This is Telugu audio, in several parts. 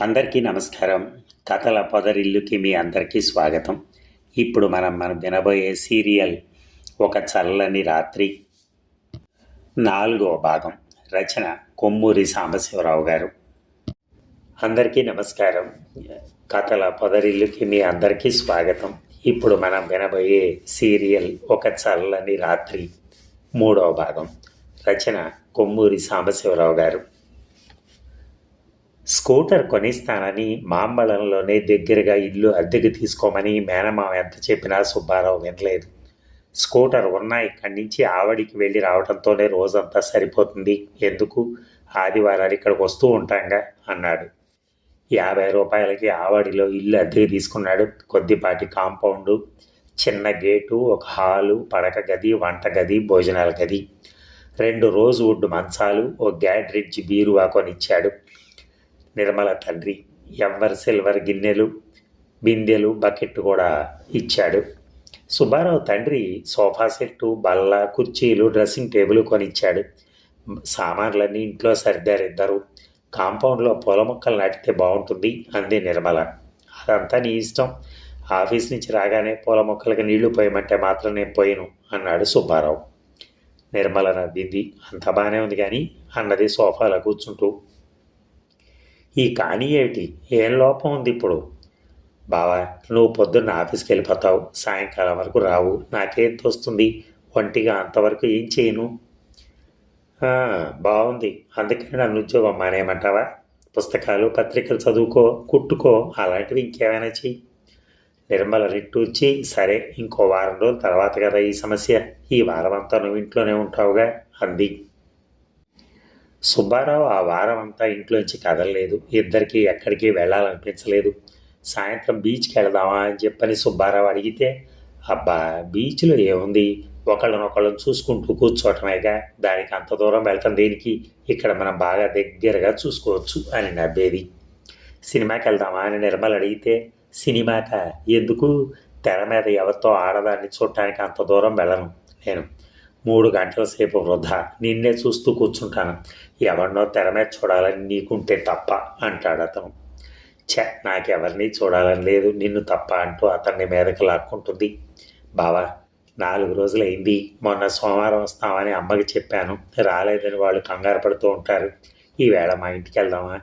అందరికీ నమస్కారం. కథల పొదరిల్లుకి మీ అందరికీ స్వాగతం. ఇప్పుడు మనం మనం వినబోయే సీరియల్ ఒక చల్లని రాత్రి. నాలుగో భాగం. రచన కొమ్మూరి సాంబశివరావు గారు. అందరికీ నమస్కారం. కథల పొదరిల్లుకి మీ అందరికీ స్వాగతం. ఇప్పుడు మనం వినబోయే సీరియల్ ఒక చల్లని రాత్రి. మూడవ భాగం. రచన కొమ్మూరి సాంబశివరావు గారు. స్కూటర్ కొనిస్తానని మాంబళంలోనే దగ్గరగా ఇల్లు అద్దెకి తీసుకోమని మేనమామ ఎంత చెప్పినా సుబ్బారావు వినలేదు. స్కూటర్ ఉన్నా ఇక్కడి నుంచి ఆవడికి వెళ్ళి రావడంతోనే రోజంతా సరిపోతుంది. ఎందుకు? ఆదివారాలు ఇక్కడికి వస్తూ ఉంటాంగా అన్నాడు. యాభై రూపాయలకి ఆవడిలో ఇల్లు అద్దెకి తీసుకున్నాడు. కొద్దిపాటి కాంపౌండు చిన్న గేటు ఒక హాలు పడక గది వంట గది భోజనాల గది. రెండు రోజు వుడ్ మంచాలు ఓ గ్యాడ్రిడ్జ్ బీరువా కొనిచ్చాడు. నిర్మల తండ్రి ఎవ్వరు సిల్వర్ గిన్నెలు బిందెలు బకెట్ కూడా ఇచ్చాడు. సుబ్బారావు తండ్రి సోఫా సెట్టు బల్ల కుర్చీలు డ్రెస్సింగ్ టేబుల్ కొనిచ్చాడు. సామాన్లన్నీ ఇంట్లో సర్దారిద్దరు. కాంపౌండ్లో పూల మొక్కలు నాటితే బాగుంటుంది అంది నిర్మల. అదంతా నీ ఇష్టం. ఆఫీస్ నుంచి రాగానే పూల మొక్కలకి నీళ్ళు పోయమంటే మాత్రం నేను పోయిను అన్నాడు సుబ్బారావు. నిర్మల నవ్వింది. అంత బాగానే ఉంది కానీ అన్నది సోఫాలో కూర్చుంటూ ఈ కానీ ఏమిటి? ఏం లోపం ఉంది ఇప్పుడు? బావా నువ్వు పొద్దున్న ఆఫీస్కి వెళ్ళిపోతావు. సాయంకాలం వరకు రావు. నాకేం తోస్తుంది? ఒంటిగా అంతవరకు ఏం చేయను? బాగుంది అందుకని నన్ను ఉద్యోగం మానేయమంటావా? పుస్తకాలు పత్రికలు చదువుకో కుట్టుకో అలాంటివి ఇంకేమైనా చెయ్యి. నిర్మల రిట్టూర్చి సరే ఇంకో వారం రోజుల తర్వాత కదా ఈ సమస్య. ఈ వారం అంతా నువ్వు ఇంట్లోనే ఉంటావుగా అంది. సుబ్బారావు ఆ వారం అంతా ఇంట్లోంచి కదలలేదు. ఇద్దరికి ఎక్కడికి వెళ్ళాలనిపించలేదు. సాయంత్రం బీచ్కి వెళదామా అని చెప్పని సుబ్బారావు అడిగితే అబ్బా బీచ్లో ఏముంది? ఒకళ్ళనొకళ్ళని చూసుకుంటూ కూర్చోవటమేగా దానికి అంత దూరం వెళ్తాం దేనికి? ఇక్కడ మనం బాగా దగ్గరగా చూసుకోవచ్చు అని నవ్వేది. సినిమాకి వెళ్దామా అని నిర్మల్ అడిగితే సినిమాక? ఎందుకు? తెర మీద ఎవరితో ఆడదాన్ని చూడటానికి అంత దూరం వెళ్ళను నేను. మూడు గంటల సేపు వృధా. నిన్నే చూస్తూ కూర్చుంటాను. ఎవరినో తెర మీద చూడాలని నీకుంటే తప్ప అంటాడు అతను. చె నాకెవరిని చూడాలని లేదు నిన్ను తప్ప అంటూ అతన్ని మీదకి లాక్కుంటుంది. బావా నాలుగు రోజులైంది మొన్న సోమవారం వస్తామని అమ్మకి చెప్పాను రాలేదని వాళ్ళు కంగారు పడుతూ ఉంటారు. ఈవేళ మా ఇంటికి వెళ్దామా?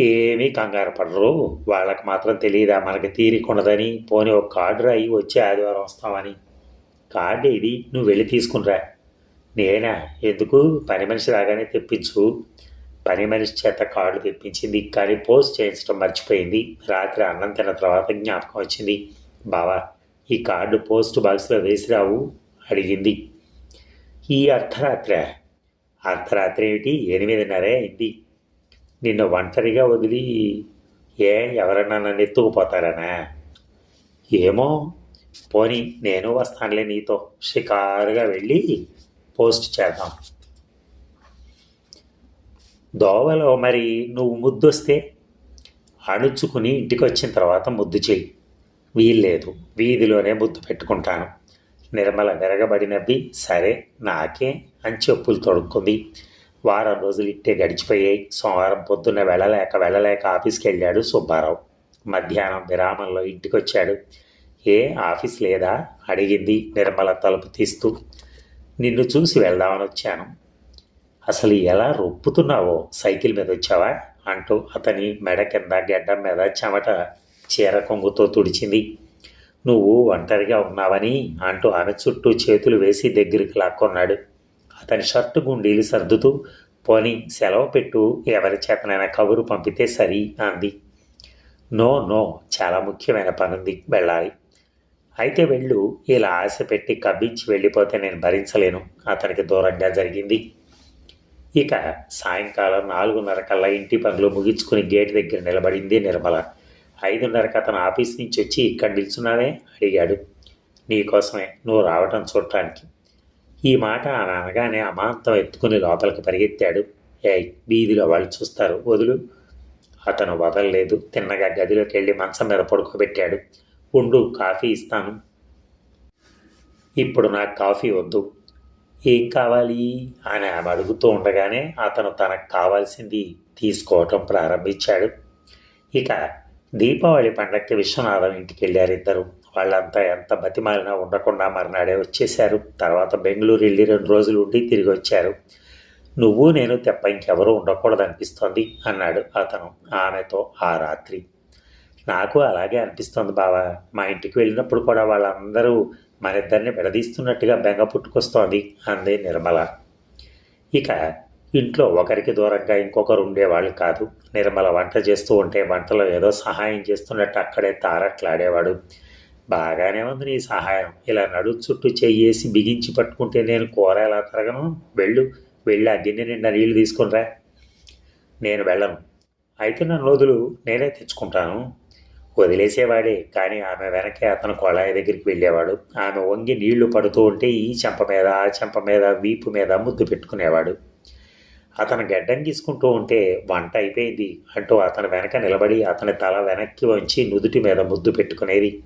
ఏమీ కంగారు పడరు వాళ్ళకి మాత్రం తెలియదా మనకి తీరికొనదని పోనీ ఒక కార్డు రాయి వచ్చే ఆదివారం వస్తామని. కార్డు ఇది నువ్వు వెళ్ళి తీసుకునిరా నేనా? ఎందుకు? పని మనిషి రాగానే తెప్పించు. పని మనిషి చేత కార్డు తెప్పించింది కానీ పోస్ట్ చేయించడం మర్చిపోయింది. రాత్రి అన్నం తిన్న తర్వాత జ్ఞాపకం వచ్చింది. బావా ఈ కార్డు పోస్ట్ బాక్స్లో వేసిరావు? అడిగింది. ఈ అర్ధరాత్రి. అర్ధరాత్రి ఏమిటి? ఎనిమిదిన్నరే అయింది. నిన్ను ఒంటరిగా వదిలి ఏ ఎవరన్నా నన్ను ఎత్తుకుపోతారనా? ఏమో. పోనీ నేను వస్తానులే నీతో. షికారుగా వెళ్ళి పోస్ట్ చేద్దాం. దోవలో మరి నువ్వు ముద్దొస్తే అణుచుకుని ఇంటికి వచ్చిన తర్వాత ముద్దు చేయి వీల్లేదు వీధిలోనే ముద్దు పెట్టుకుంటాను. నిర్మల విరగబడి సరే నాకే అని చెప్పులు తొడుక్కుంది. వారం రోజులు ఇట్టే గడిచిపోయాయి. సోమవారం పొద్దున్న వెళ్ళలేక వెళ్ళలేక ఆఫీస్కి వెళ్ళాడు సుబ్బారావు. మధ్యాహ్నం విరామంలో ఇంటికి వచ్చాడు ఏ ఆఫీస్ లేదా? అడిగింది నిర్మల తలుపు తీస్తూ. నిన్ను చూసి వెళ్దామని వచ్చాను. అసలు ఎలా రొప్పుతున్నావో సైకిల్ మీద వచ్చావా? అంటూ అతని మెడ కింద గడ్డం మీద చెమట చీర కొంగుతో తుడిచింది. నువ్వు ఒంటరిగా ఉన్నావని అంటూ ఆమె చుట్టూ చేతులు వేసి దగ్గరికి లాక్కున్నాడు. అతని షర్టు గుండీలు సర్దుతూ పోని సెలవు పెట్టు ఎవరి చేతనైనా కబురు పంపితే సరి అంది. నో నో చాలా ముఖ్యమైన పనుంది వెళ్ళాలి. అయితే వెళ్ళు ఇలా ఆశ పెట్టి కబ్బించి వెళ్ళిపోతే నేను భరించలేను. అతనికి దూరంగా జరిగింది. ఇక సాయంకాలం నాలుగున్నర కల్లా ఇంటి పనులు ముగించుకుని గేట్ దగ్గర నిలబడింది నిర్మల. ఐదున్నరకు అతను ఆఫీస్ నుంచి వచ్చి ఇక్కడ నిల్చున్నానే అడిగాడు. నీకోసమే నువ్వు రావటం చూడటానికి. ఈ మాట ఆమె అనగానే అమాంతం ఎత్తుకుని లోపలికి పరిగెత్తాడు. ఏ వీధిలో వాళ్ళు చూస్తారు వదులు. అతను వదలలేదు. తిన్నగా గదిలోకి వెళ్ళి మంచం మీద పడుకోబెట్టాడు. ఉండు కాఫీ ఇస్తాను. ఇప్పుడు నాకు కాఫీ వద్దు. ఏం కావాలి? అని ఆమె అడుగుతూ ఉండగానే అతను తనకు కావాల్సింది తీసుకోవటం ప్రారంభించాడు. ఇక దీపావళి పండక్కి విశ్వనాథం ఇంటికి వెళ్ళారు ఇద్దరు. వాళ్ళంతా ఎంత బతిమాలినా ఉండకుండా మర్నాడే వచ్చేశారు. తర్వాత బెంగళూరు వెళ్ళి రెండు రోజులు ఉండి తిరిగి వచ్చారు. నువ్వు నేను తెప్ప ఇంకెవరూ ఉండకూడదనిపిస్తోంది అన్నాడు అతను ఆమెతో ఆ రాత్రి. నాకు అలాగే అనిపిస్తోంది బావా. మా ఇంటికి వెళ్ళినప్పుడు కూడా వాళ్ళందరూ మనిద్దరిని విడదీస్తున్నట్టుగా బెంగ పుట్టుకొస్తోంది అంది నిర్మల. ఇక ఇంట్లో ఒకరికి దూరంగా ఇంకొకరు ఉండేవాళ్ళు కాదు. నిర్మల వంట చేస్తూ ఉంటే వంటలో ఏదో సహాయం చేస్తున్నట్టు అక్కడే తారట్లాడేవాడు. బాగానే ఉంది నీ సహాయం. ఇలా నడు చుట్టూ చెయ్యేసి బిగించి పట్టుకుంటే నేను కూర ఎలా తరగను? వెళ్ళు వెళ్ళి ఆ గిన్నె నిండా నీళ్ళు తీసుకునిరా నేను వెళ్ళను. అయితే నన్ను వదులు. నేనే తెచ్చుకుంటాను. వదిలేసేవాడే. కానీ ఆమె వెనకే అతను కొళాయి దగ్గరికి వెళ్ళేవాడు. ఆమె వంగి నీళ్ళు పడుతూ ఉంటే ఈ చెంప మీద ఆ చెంప మీద వీపు మీద ముద్దు పెట్టుకునేవాడు. అతను గడ్డం గీసుకుంటూ ఉంటే వంట అయిపోయింది అంటూ అతని వెనక నిలబడి అతని తల వెనక్కి వంచి నుదుటి మీద ముద్దు పెట్టుకునేది.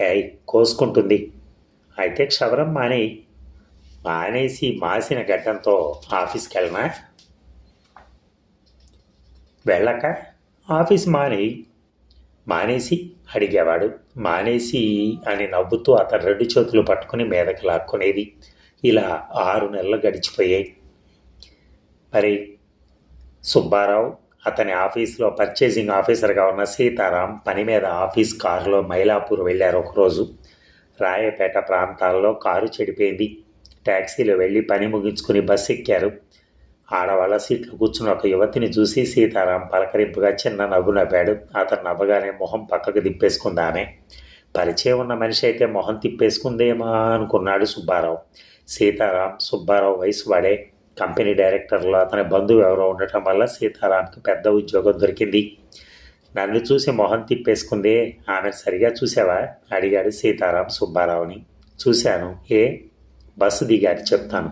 ఏయ్ కోసుకుంటుంది. అయితే క్షవరం మానేయి మానేసి మాసిన గడ్డంతో ఆఫీస్కి వెళ్ళనా వెళ్ళక? ఆఫీస్ మానేయి. మానేసి అడిగేవాడు మానేసి అని నవ్వుతూ అతను రెండు చేతులు పట్టుకుని మీదకి లాక్కునేది. ఇలా ఆరు నెలలు గడిచిపోయాయి. మరి సుబ్బారావు అతని ఆఫీస్లో పర్చేసింగ్ ఆఫీసర్గా ఉన్న సీతారాం పని మీద ఆఫీస్ కారులో మైలాపూర్ వెళ్ళారు ఒకరోజు. రాయపేట ప్రాంతాల్లో కారు చెడిపోయింది. ట్యాక్సీలో వెళ్ళి పని ముగించుకుని బస్సు ఎక్కారు. ఆడవాళ్ళ సీట్లు కూర్చున్న ఒక యువతిని చూసి సీతారాం పలకరింపుగా చిన్న నవ్వు నవ్వాడు. అతను నవ్వగానే మొహం పక్కకు తిప్పేసుకుంది ఆమె పరిచయం ఉన్న మనిషి అయితే మొహం తిప్పేసుకుందేమా అనుకున్నాడు సుబ్బారావు. సీతారాం సుబ్బారావు వయసు వాడే. కంపెనీ డైరెక్టర్లో అతని బంధువు ఎవరో ఉండటం వల్ల సీతారాంకి పెద్ద ఉద్యోగం దొరికింది. నన్ను చూసి మొహం తిప్పేసుకుంది. ఆమె సరిగా చూసావా? అడిగాడు సీతారాం సుబ్బారావుని. చూశాను. ఏ? బస్సు దిగారు చెప్తాను.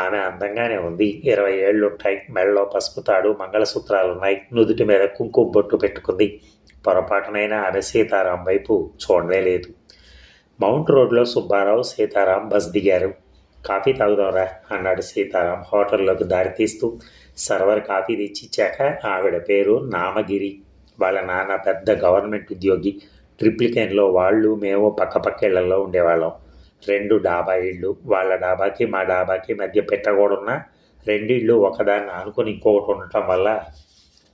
ఆమె అందంగానే ఉంది. ఇరవై ఏళ్ళు ఉంటాయి మెడలో పసుపు తాడు మంగళసూత్రాలు ఉన్నాయి నుదుటి మీద కుంకుమ బొట్టు పెట్టుకుంది. పొరపాటునైనా ఆమె సీతారాం వైపు చూడలే లేదు. మౌంట్ రోడ్లో సుబ్బారావు సీతారాం బస్ దిగారు. కాఫీ తాగుదాంరా అన్నాడు సీతారాం హోటల్లోకి దారి తీస్తూ. సర్వర్ కాఫీ తెచ్చిచ్చాక ఆవిడ పేరు నామగిరి. వాళ్ళ నాన్న పెద్ద గవర్నమెంట్ ఉద్యోగి. ట్రిప్లికేన్లో వాళ్ళు మేము పక్కపక్కేళ్ళలో ఉండేవాళ్ళం. రెండు డాబా ఇళ్ళు వాళ్ళ డాబాకి మా డాబాకి మధ్య పెట్టకూడున్న రెండిళ్ళు ఒకదాన్ని ఆనుకొని ఇంకొకటి ఉండటం వల్ల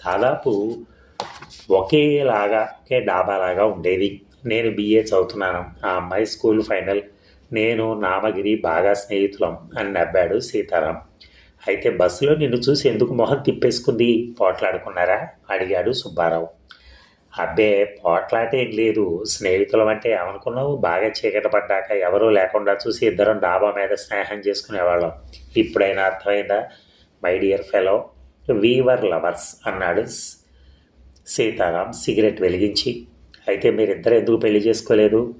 దాదాపు ఒకేలాగా ఒకే డాబాలాగా ఉండేది. నేను బిఏ చదువుతున్నాను. ఆ అమ్మాయి స్కూల్ ఫైనల్. నేను నామగిరి బాగా స్నేహితులం అని నవ్వాడు సీతారాం. అయితే బస్సులో నిన్ను చూసి ఎందుకు మొహం తిప్పేసుకుంది? పోట్లాడుకున్నారా? అడిగాడు సుబ్బారావు. అబ్బే పోట్లాట ఏం లేదు. స్నేహితులం అంటే ఏమనుకున్నావు? బాగా చీకట పడ్డాక ఎవరూ లేకుండా చూసి ఇద్దరం డాబా మీద స్నేహం చేసుకునేవాళ్ళం. ఇప్పుడైనా అర్థమైందా? My dear fellow weaver lovers అన్నాడు సీతారాం సిగరెట్ వెలిగించి. అయితే మీరిద్దరు ఎందుకు పెళ్ళి చేసుకోలేదు?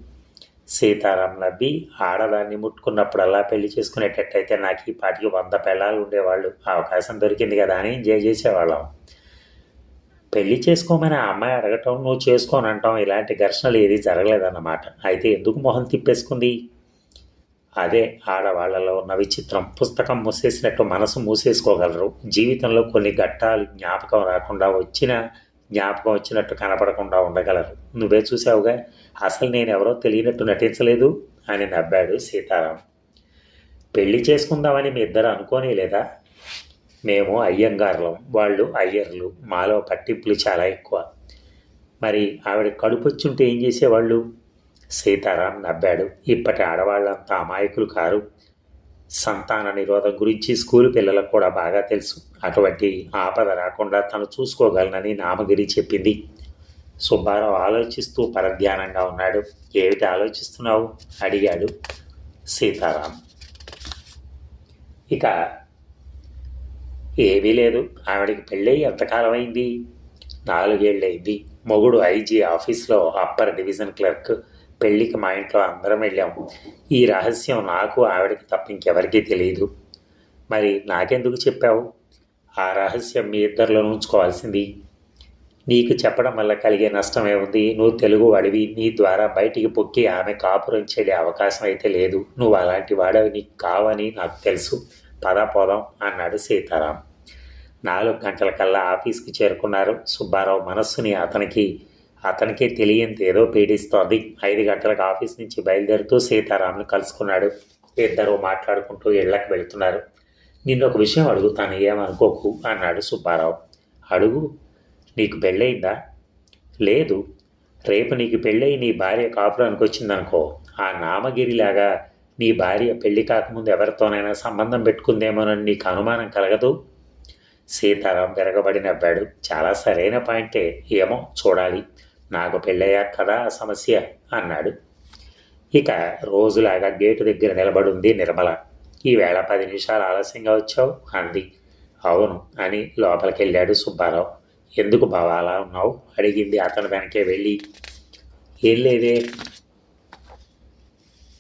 సీతారాం నవ్వి ఆడదాన్ని ముట్టుకున్నప్పుడల్లా పెళ్ళి చేసుకునేటట్టయితే నాకు ఈ పాటికి వంద పెళ్ళాలు ఉండేవాళ్ళు. అవకాశం దొరికింది కదా అని ఎంజాయ్ చేసేవాళ్ళం. పెళ్ళి చేసుకోమని ఆ అమ్మాయి అడగటం నువ్వు చేసుకోని అంటాం. ఇలాంటి ఘర్షణలు ఏది జరగలేదన్నమాట. అయితే ఎందుకు మొహం తిప్పేసుకుంది? అదే ఆడవాళ్ళలో ఉన్న విచిత్రం. పుస్తకం మూసేసినట్టు మనసు మూసేసుకోగలరు. జీవితంలో కొన్ని ఘట్టాలు జ్ఞాపకం రాకుండా వచ్చిన జ్ఞాపకం వచ్చినట్టు కనపడకుండా ఉండగలరు. నువ్వే చూసావుగా అసలు నేను ఎవరో తెలియనట్టు నటించలేదు? అని నవ్వాడు సీతారాం. పెళ్ళి చేసుకుందామని మీ ఇద్దరు అనుకోనే లేదా మేము అయ్యంగార్లం. వాళ్ళు అయ్యర్లు. మాలో పట్టింపులు చాలా ఎక్కువ. మరి ఆవిడ కడుపు వచ్చుంటే ఏం చేసేవాళ్ళు? సీతారాం నవ్వాడు. ఇప్పటి ఆడవాళ్ళంతా అమాయకులు కారు. సంతాన నిరోధం గురించి స్కూల్ పిల్లలకు కూడా బాగా తెలుసు. అటువంటి ఆపద రాకుండా తను చూసుకోగలనని నామగిరి చెప్పింది. సుబ్బారావు ఆలోచిస్తూ పరధ్యానంగా ఉన్నాడు. ఏమిటి ఆలోచిస్తున్నావు? అడిగాడు సీతారాం. ఇక ఏమీ లేదు. ఆవిడకి పెళ్ళై ఎంతకాలం అయింది నాలుగేళ్ళయింది. మొగుడు ఐజీ ఆఫీస్లో అప్పర్ డివిజన్ క్లర్క్. పెళ్ళికి మా ఇంట్లో అందరం వెళ్ళాం. ఈ రహస్యం నాకు ఆవిడకి తప్ప ఇంకెవరికీ తెలియదు మరి నాకెందుకు చెప్పావు? ఆ రహస్యం మీ ఇద్దరిలో ఉంచుకోవాల్సింది నీకు చెప్పడం వల్ల కలిగే నష్టమే ఉంది నువ్వు తెలుగు వాడివి నీ ద్వారా బయటికి పొక్కి ఆమె కాపురం చెడే అవకాశం అయితే లేదు. నువ్వు అలాంటి వాడవి నీకు కావని నాకు తెలుసు. పద పోదాం అన్నాడు సీతారాం. నాలుగు గంటల కల్లా ఆఫీస్కి చేరుకున్నారు. సుబ్బారావు మనస్సుని అతనికి అతనికే తెలియంత ఏదో పీడిస్తోంది. ఐదు గంటలకు ఆఫీస్ నుంచి బయలుదేరుతూ సీతారాంను కలుసుకున్నాడు. ఇద్దరు మాట్లాడుకుంటూ ఇళ్ళకు వెళుతున్నారు. నిన్ను ఒక విషయం అడుగుతాను ఏమనుకోకు అన్నాడు సుబ్బారావు. అడుగు? నీకు పెళ్ళయిందా? లేదు. రేపు నీకు పెళ్ళయి నీ భార్య కాపురానికి వచ్చిందనుకో ఆ నామగిరిలాగా నీ భార్య పెళ్ళి కాకముందు ఎవరితోనైనా సంబంధం పెట్టుకుందేమోనని నీకు అనుమానం కలగదు? సీతారాం విరగబడి నవ్వాడు. చాలా సరైన పాయింటే ఏమో చూడాలి. నాకు పెళ్ళయ్యాక కదా ఆ సమస్య అన్నాడు. ఇక రోజులాగా గేటు దగ్గర నిలబడుంది నిర్మల. ఈవేళ పది నిమిషాలు ఆలస్యంగా వచ్చావు? అంది. అవును అని లోపలికి వెళ్ళాడు సుబ్బారావు. ఎందుకు బావా అలా ఉన్నావు? అడిగింది అతను వెనకే వెళ్ళి. ఏం లేదే?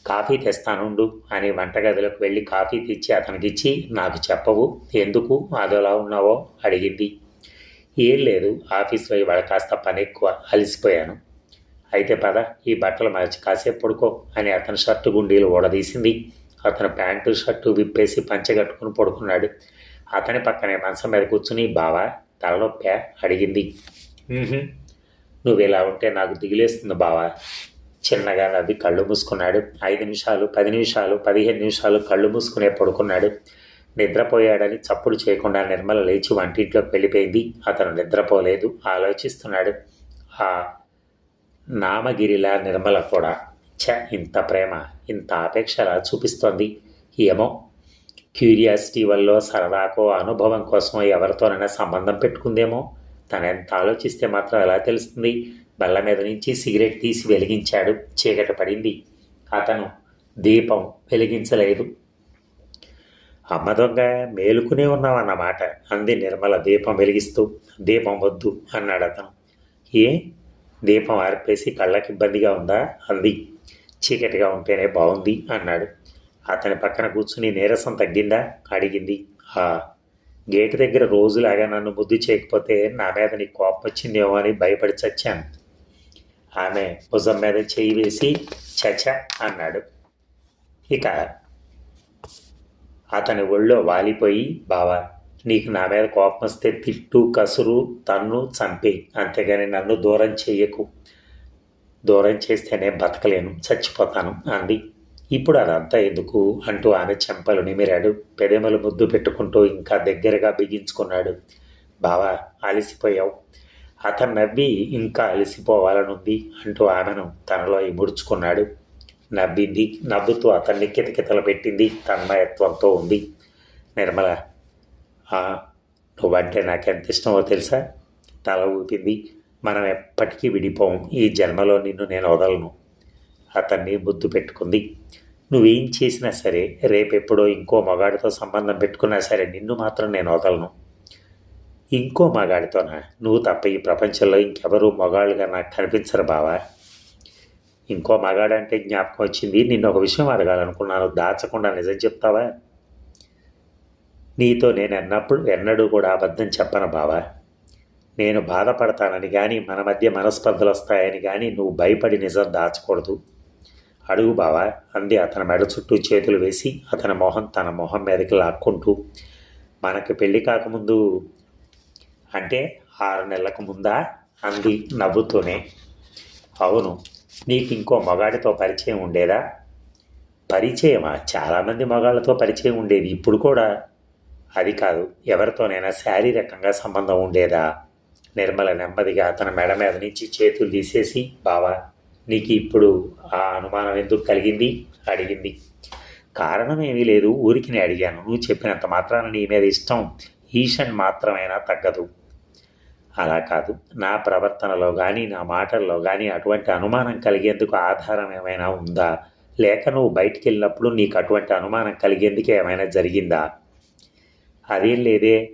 కాఫీ తెస్తానుండు అని వంటగదిలోకి వెళ్ళి కాఫీ తెచ్చి అతనికిచ్చి నాకు చెప్పవు. ఎందుకు? అదోలా ఉన్నావో? అడిగింది. ఏం లేదు. ఆఫీస్లో ఇవాళ కాస్త పని ఎక్కువ అలసిపోయాను. అయితే పద ఈ బట్టలు మార్చి కాసేపు పడుకో అని అతని షర్టు గుండీలు ఊడదీసింది. అతను ప్యాంటు షర్టు విప్పేసి పంచగట్టుకుని పడుకున్నాడు. అతని పక్కనే మంచం మీద కూర్చుని బావా తలనొప్పా? అడిగింది. నువ్వు ఇలా ఉంటే నాకు దిగిలేస్తుంది బావా. చిన్నగా నవ్వి కళ్ళు మూసుకున్నాడు. ఐదు నిమిషాలు పది నిమిషాలు పదిహేను నిమిషాలు కళ్ళు మూసుకునే పడుకున్నాడు. నిద్రపోయాడని చప్పుడు చేయకుండా నిర్మల లేచి వంటింట్లోకి వెళ్ళిపోయింది. అతను నిద్రపోలేదు. ఆలోచిస్తున్నాడు. ఆ నామగిరిలా నిర్మల కూడా ఛ ఇంత ప్రేమ ఇంత అపేక్షలా చూపిస్తోంది? ఏమో. క్యూరియాసిటీ వల్ల సరదాకో అనుభవం కోసం ఎవరితోనైనా సంబంధం పెట్టుకుందేమో. తన ఎంత ఆలోచిస్తే మాత్రం ఎలా తెలుస్తుంది. బల్ల మీద నుంచి సిగరెట్ తీసి వెలిగించాడు. చీకటి పడింది. అతను దీపం వెలిగించలేదు. అమ్మ దొంగ మేలుకునే ఉన్నావన్నమాట అంది నిర్మల దీపం వెలిగిస్తూ. దీపం వద్దు అన్నాడు అతను. ఏ? దీపం ఆర్పేసి కళ్ళకి ఇబ్బందిగా ఉందా? అంది. చీకటిగా ఉంటేనే బాగుంది అన్నాడు. అతని పక్కన కూర్చుని నీరసం తగ్గిందా? అడిగింది. ఆ గేటు దగ్గర రోజులాగా నన్ను ముద్దు చేయకపోతే నా మీద నీకు కోపం వచ్చిందేమో అని భయపడి చచ్చాను. ఆమె భుజం మీద చేయి వేసి చచ అన్నాడు. ఇక అతని ఒళ్ళో వాలిపోయి బావా నీకు నా మీద కోపం వస్తే తిట్టు కసురు తన్ను చంపే. అంతేగాని నన్ను దూరం చేయకు. దూరం చేస్తేనే బతకలేను చచ్చిపోతాను అంది. ఇప్పుడు అదంతా ఎందుకు? అంటూ ఆమె చెంపలు నిమిరాడు పెదెమలు ముద్దు పెట్టుకుంటూ ఇంకా దగ్గరగా బిగించుకున్నాడు. బావా అలసిపోయావు. అతను నవ్వి ఇంకా అలసిపోవాలనుంది అంటూ ఆమెను తనలో ఇముడుచుకున్నాడు. నవ్వింది నవ్వుతూ అతన్ని కితకితలు పెట్టింది తన్మయత్వంతో ఉంది. నిర్మల నువ్వంటే నువ్వంటే నాకెంత ఇష్టమో తెలుసా? తల ఊపింది. మనం ఎప్పటికీ విడిపోం. ఈ జన్మలో నిన్ను నేను వదలను. అతన్ని ముద్దు పెట్టుకుంది. నువ్వేం చేసినా సరే రేపెప్పుడో ఇంకో మగాడితో సంబంధం పెట్టుకున్నా సరే నిన్ను మాత్రం నేను వదలను. ఇంకో మగాడితోనా? నువ్వు తప్ప ఈ ప్రపంచంలో ఇంకెవరూ మగాళ్ళుగా నాకు కనిపించరు బావా. ఇంకో మగాడంటే జ్ఞాపకం వచ్చింది. నిన్ను ఒక విషయం అడగాలనుకున్నాను. దాచకుండా నిజం చెప్తావా? నీతో నేను ఎన్నప్పుడు ఎన్నడూ కూడా అబద్ధం చెప్పను బావా. నేను బాధపడతానని కానీ మన మధ్య మనస్పర్ధలు వస్తాయని కానీ నువ్వు భయపడి నిజం దాచకూడదు. అడుగు బావా అంది అతని మెడ చుట్టూ చేతులు వేసి అతని మొహం తన మొహం మీదకి లాక్కుంటూ. మనకు పెళ్ళి కాకముందు అంటే ఆరు నెలలకు ముందా అంది నవ్వుతూనే. అవును నీకు ఇంకో మగాడితో పరిచయం ఉండేదా? పరిచయమా? చాలామంది మగాళ్ళతో పరిచయం ఉండేది ఇప్పుడు కూడా. అది కాదు ఎవరితోనైనా శారీరకంగా సంబంధం ఉండేదా? నిర్మల నెమ్మదిగా అతని మెడ మీద నుంచి చేతులు తీసేసి బావా నీకు ఇప్పుడు ఆ అనుమానం ఎందుకు కలిగింది? అడిగింది. కారణం ఏమీ లేదు. ఊరికి నేను అడిగాను. నువ్వు చెప్పినంత మాత్రాన నీ మీద ఇష్టం ఈషన్ మాత్రమైనా తగ్గదు. అలా కాదు. నా ప్రవర్తనలో కానీ నా మాటల్లో కానీ అటువంటి అనుమానం కలిగేందుకు ఆధారం ఏమైనా ఉందా? లేక నువ్వు బయటికి వెళ్ళినప్పుడు నీకు అటువంటి అనుమానం కలిగేందుకు ఏమైనా జరిగిందా? అదేం లేదే.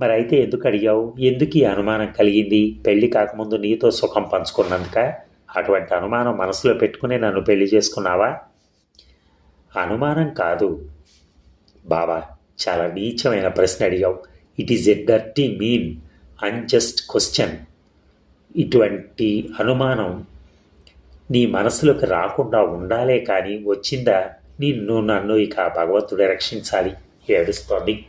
మరి అయితే ఎందుకు అడిగావు? ఎందుకు ఈ అనుమానం కలిగింది? పెళ్ళి కాకముందు నీతో సుఖం పంచుకున్నందుక అటువంటి అనుమానం మనసులో పెట్టుకుని నన్ను పెళ్ళి చేసుకున్నావా? అనుమానం కాదు. బావా చాలా నీచమైన ప్రశ్న అడిగావు. It is a dirty mean unjust question ఇటువంటి అనుమానం నీ మనసులోకి రాకుండా ఉండాలే కానీ వచ్చిందా? నిన్ను నన్ను ఇక భగవంతుడే రక్షించాలి ఏడుస్తోంది.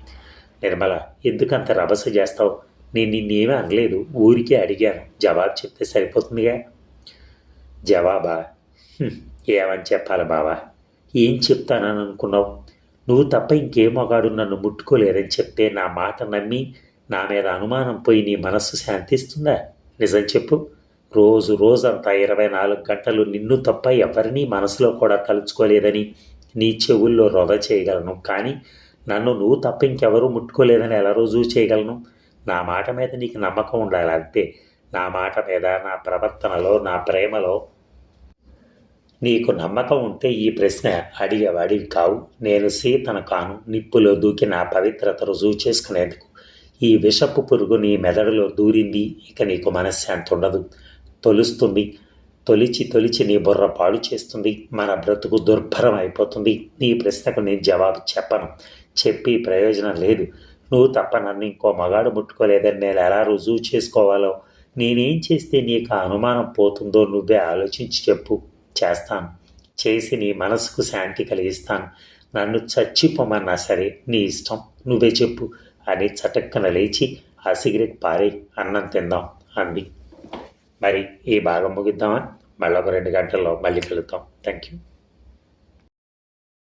నిర్మల ఎందుకంత రభస చేస్తావు? నేను నిన్నేమీ అనలేదు. ఊరికే అడిగాను. జవాబు చెప్తే సరిపోతుందిగా? జవాబా ఏమని చెప్పాలి బావా? ఏం చెప్తానని అనుకున్నావు? నువ్వు తప్ప ఇంకే మగాడు నన్ను ముట్టుకోలేదని చెప్తే నా మాట నమ్మి నా మీద అనుమానం పోయి నీ మనస్సు శాంతిస్తుందా? నిజం చెప్పు. రోజు రోజంతా ఇరవై నాలుగు గంటలు నిన్ను తప్ప ఎవరినీ మనసులో కూడా తలుచుకోలేదని నీ చెవుల్లో రొద చేయగలను. కానీ నన్ను నువ్వు తప్ప ఇంకెవరూ ముట్టుకోలేదని ఎలా రోజు చేయగలను? నా మాట మీద నీకు నమ్మకం ఉండాలి అంతే. నా మాట మీద నా ప్రవర్తనలో నా ప్రేమలో నీకు నమ్మకం ఉంటే ఈ ప్రశ్న అడిగేవాడివి కావు. నేను సీతను కాను నిప్పులో దూకి నా పవిత్రత రుజువు చేసుకునేందుకు. ఈ విషపు పురుగు నీ మెదడులో దూరింది ఇక నీకు మనశ్శాంతి ఉండదు. తొలుస్తుంది తొలిచి తొలిచి నీ బుర్ర పాడు చేస్తుంది మన బ్రతుకు దుర్భరం అయిపోతుంది. నీ ప్రశ్నకు నేను జవాబు చెప్పను చెప్పి ప్రయోజనం లేదు. నువ్వు తప్ప నన్ను ఇంకో మగాడు ముట్టుకోలేదని నేను ఎలా రుజువు చేసుకోవాలో నేనేం చేస్తే నీకు అనుమానం పోతుందో నువ్వే ఆలోచించి చెప్పు. చేస్తాను. చేసి నీ మనసుకు శాంతి కలిగిస్తాను. నన్ను చచ్చిపోమన్నా సరే నీ ఇష్టం. నువ్వే చెప్పు. అని చటక్కన లేచి ఆ సిగరెట్ పారే అన్నం తిందాం అంది. మరి ఈ భాగం ముగిద్దామా? మళ్ళీ ఒక రెండు గంటల్లో మళ్ళీ కలుద్దాం. Thank you